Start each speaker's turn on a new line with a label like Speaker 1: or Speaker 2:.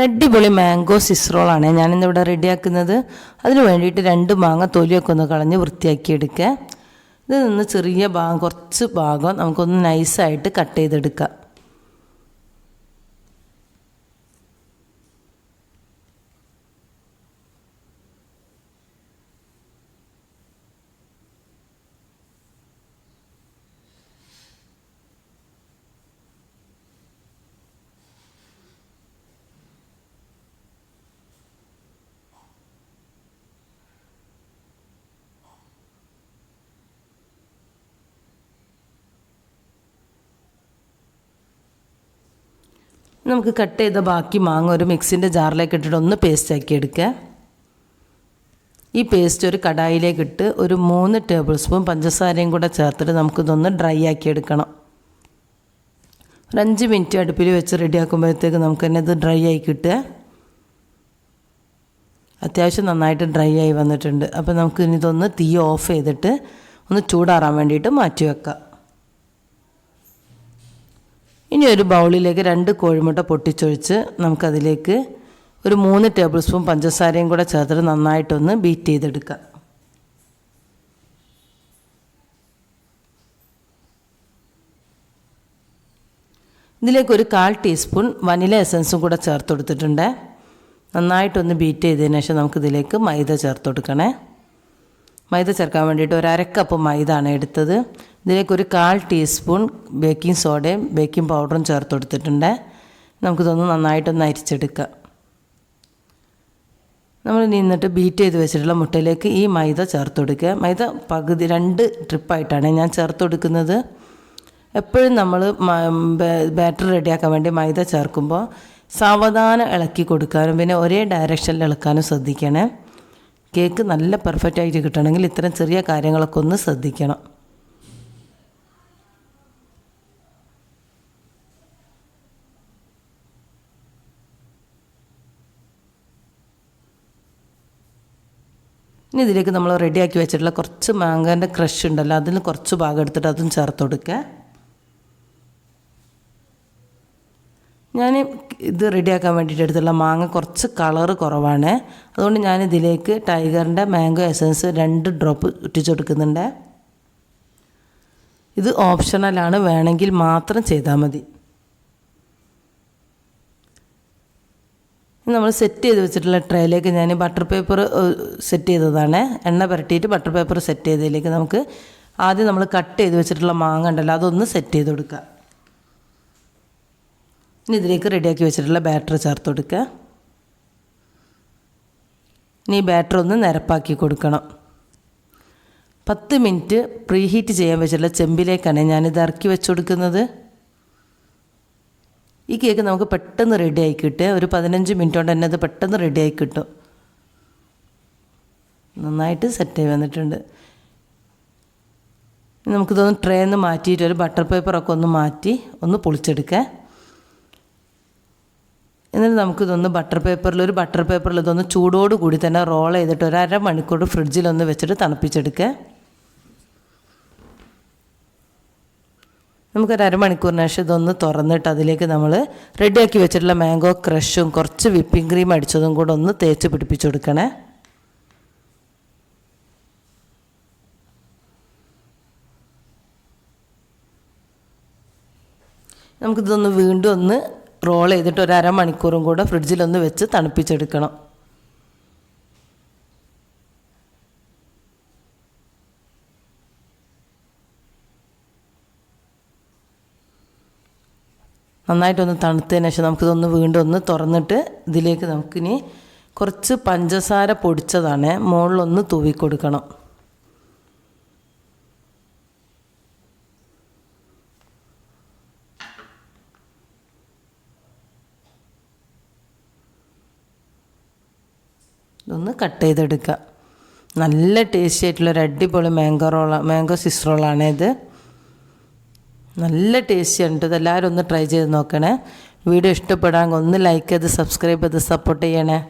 Speaker 1: ഒരു അടിപൊളി മാംഗോ സിസ്റോളാണ് ഞാനിന്നിവിടെ റെഡിയാക്കുന്നത്. അതിന് വേണ്ടിയിട്ട് രണ്ട് മാങ്ങ തൊലിയൊക്കെ ഒന്ന് കളഞ്ഞ് വൃത്തിയാക്കി എടുക്കുക ഇത് നിന്ന് ചെറിയ ഭാഗം കുറച്ച് ഭാഗം നമുക്കൊന്ന് നൈസായിട്ട് കട്ട് ചെയ്തെടുക്കാം. നമുക്ക് കട്ട് ചെയ്ത ബാക്കി മാങ്ങ ഒരു മിക്സിന്റെ ജാറിലേക്ക് ഇട്ടിട്ട് ഒന്ന് പേസ്റ്റ് ആക്കി എടുക്കുക. ഈ പേസ്റ്റ് ഒരു കടായിലേക്ക് ഇട്ട് ഒരു മൂന്ന് ടേബിൾ സ്പൂൺ പഞ്ചസാരയും കൂടെ ചേർത്തിട്ട് നമുക്കിതൊന്ന് ഡ്രൈ ആക്കി എടുക്കണം. ഒരു അഞ്ച് മിനിറ്റ് അടുപ്പിൽ വെച്ച് റെഡിയാക്കുമ്പോഴത്തേക്ക് നമുക്ക് തന്നെ ഇത് ഡ്രൈ ആയി കിട്ടുക. അത്യാവശ്യം നന്നായിട്ട് ഡ്രൈ ആയി വന്നിട്ടുണ്ട്. അപ്പോൾ നമുക്ക് ഇനി ഇതൊന്ന് തീ ഓഫ് ചെയ്തിട്ട് ഒന്ന് ചൂടാറാൻ വേണ്ടിയിട്ട് മാറ്റി വെക്കാം. ഇനി ഒരു ബൗളിലേക്ക് രണ്ട് കോഴിമുട്ട പൊട്ടിച്ചൊഴിച്ച് നമുക്കതിലേക്ക് ഒരു മൂന്ന് ടേബിൾ സ്പൂൺ പഞ്ചസാരയും കൂടെ ചേർത്തിട്ട് നന്നായിട്ടൊന്ന് ബീറ്റ് ചെയ്തെടുക്കാം ഇതിലേക്ക് ഒരു കാൽ ടീസ്പൂൺ വനില എസൻസും കൂടെ ചേർത്ത് കൊടുത്തിട്ടുണ്ട് നന്നായിട്ടൊന്ന് ബീറ്റ് ചെയ്തതിന് ശേഷം നമുക്കിതിലേക്ക് മൈദ ചേർത്ത് കൊടുക്കണേ മൈദ ചേർക്കാൻ വേണ്ടിയിട്ട് ഒരു അരക്കപ്പ് മൈദ ആണ് എടുത്തത്. ഇതിലേക്ക് ഒരു കാൽ ടീസ്പൂൺ ബേക്കിംഗ് സോഡയും ബേക്കിംഗ് പൗഡറും ചേർത്ത് കൊടുത്തിട്ടുണ്ട് നമുക്കിതൊന്ന് നന്നായിട്ടൊന്ന് അരിച്ചെടുക്കാം. നമ്മൾ നിന്നിട്ട് ബീറ്റ് ചെയ്ത് വെച്ചിട്ടുള്ള മുട്ടയിലേക്ക് ഈ മൈദ ചേർത്ത് കൊടുക്കുക മൈദ പകുതി രണ്ട് ട്രിപ്പായിട്ടാണ് ഞാൻ ചേർത്ത് കൊടുക്കുന്നത് എപ്പോഴും നമ്മൾ ബാറ്റർ റെഡിയാക്കാൻ വേണ്ടി മൈദ ചേർക്കുമ്പോൾ സാവധാനം ഇളക്കി കൊടുക്കാനും പിന്നെ ഒരേ ഡയറക്ഷനിൽ ഇളക്കാനും ശ്രദ്ധിക്കണേ. കേക്ക് നല്ല പെർഫെക്റ്റ് ആയിട്ട് കിട്ടണമെങ്കിൽ ഇത്തരം ചെറിയ കാര്യങ്ങളൊക്കെ ഒന്ന് ശ്രദ്ധിക്കണം. ഇനി ഇതിലേക്ക് നമ്മൾ റെഡിയാക്കി വെച്ചിട്ടുള്ള കുറച്ച് മാങ്ങേന്റെ ക്രഷ് ഉണ്ടല്ലോ അതിൽ കുറച്ച് ഭാഗം എടുത്തിട്ട് അതും ചേർത്ത് കൊടുക്കുക. ഞാൻ ഇത് റെഡിയാക്കാൻ വേണ്ടിയിട്ട് എടുത്തുള്ള മാങ്ങ കുറച്ച് കളറ് കുറവാണ്. അതുകൊണ്ട് ഞാൻ ഇതിലേക്ക് ടൈഗറിന്റെ മാംഗോ എസൻസ് രണ്ട് ഡ്രോപ്പ് ഇട്ടിച്ചു കൊടുക്കുന്നുണ്ട്. ഇത് ഓപ്ഷണലാണ് വേണമെങ്കിൽ മാത്രം ചെയ്താൽ മതി. നമ്മൾ സെറ്റ് ചെയ്ത് വെച്ചിട്ടുള്ള ട്രേയിലേക്ക് ഞാൻ ബട്ടർ പേപ്പർ സെറ്റ് ചെയ്തതാണ്. എണ്ണ പുരട്ടിയിട്ട് ബട്ടർ പേപ്പർ സെറ്റ് ചെയ്തതിലേക്ക് നമുക്ക് ആദ്യം നമ്മൾ കട്ട് ചെയ്ത് വെച്ചിട്ടുള്ള മാങ്ങ ഉണ്ടല്ലോ അതൊന്ന് സെറ്റ് ചെയ്ത് കൊടുക്കുക. ഇനി ഇതിലേക്ക് റെഡിയാക്കി വെച്ചിട്ടുള്ള ബാറ്റർ ചേർത്ത് കൊടുക്കുക. ഇനി ബാറ്റർ ഒന്ന് നിരപ്പാക്കി കൊടുക്കണം. പത്ത് മിനിറ്റ് പ്രീഹീറ്റ് ചെയ്യാൻ വെച്ചിട്ടുള്ള ചെമ്പിലേക്കാണ് ഞാനിത് ഇറക്കി വെച്ച് കൊടുക്കുന്നത്. ഈ കേക്ക് നമുക്ക് പെട്ടെന്ന് റെഡി ആയി കിട്ടുക. ഒരു പതിനഞ്ച് മിനിറ്റ് കൊണ്ട് തന്നെ അത് പെട്ടെന്ന് റെഡി ആയി കിട്ടും. നന്നായിട്ട് സെറ്റ് ആയി വന്നിട്ടുണ്ട്. നമുക്കിതൊന്ന് ട്രേന്ന് മാറ്റിയിട്ട് ഒരു ബട്ടർ പേപ്പറൊക്കെ ഒന്ന് മാറ്റി ഒന്ന് പൊളിച്ചെടുക്കുക. എന്നിട്ട് നമുക്കിതൊന്ന് ബട്ടർ പേപ്പറിൽ ഒരു ബട്ടർ പേപ്പറിൽ ഇതൊന്ന് ചൂടോട് കൂടി തന്നെ റോൾ ചെയ്തിട്ട് ഒരു അര മണിക്കൂർ ഫ്രിഡ്ജിലൊന്ന് വെച്ചിട്ട് തണുപ്പിച്ചെടുക്കുക. നമുക്കൊരു അരമണിക്കൂറിന് ശേഷം ഇതൊന്ന് തുറന്നിട്ട് അതിലേക്ക് നമ്മൾ റെഡിയാക്കി വെച്ചിട്ടുള്ള മാംഗോ ക്രഷും കുറച്ച് വിപ്പിംഗ് ക്രീം അടിച്ചതും കൂടെ ഒന്ന് തേച്ച് പിടിപ്പിച്ചു കൊടുക്കണേ. നമുക്കിതൊന്ന് വീണ്ടും ഒന്ന് റോൾ ചെയ്തിട്ട് ഒരു അരമണിക്കൂറും കൂടെ ഫ്രിഡ്ജിലൊന്ന് വെച്ച് തണുപ്പിച്ചെടുക്കണം. നന്നായിട്ടൊന്ന് തണുത്തതിന് ശേഷം നമുക്കിതൊന്ന് വീണ്ടും ഒന്ന് തുറന്നിട്ട് ഇതിലേക്ക് നമുക്കിനി കുറച്ച് പഞ്ചസാര പൊടിച്ചതാണ് മുകളിലൊന്ന് തൂവി കൊടുക്കണം ഇതൊന്ന് കട്ട് ചെയ്തെടുക്കുക. നല്ല ടേസ്റ്റി ആയിട്ടുള്ള ഒരു അടിപൊളി മാംഗോ റോള മാംഗോ സിസ് റോളാണ് ഇത്. നല്ല ടേസ്റ്റി ഉണ്ട്. ഇത് എല്ലാവരും ഒന്ന് ട്രൈ ചെയ്ത് നോക്കണേ. വീഡിയോ ഇഷ്ടപ്പെടാൻ ഒന്ന് ലൈക്ക് ചെയ്ത് സബ്സ്ക്രൈബ് ചെയ്ത് സപ്പോർട്ട് ചെയ്യണേ.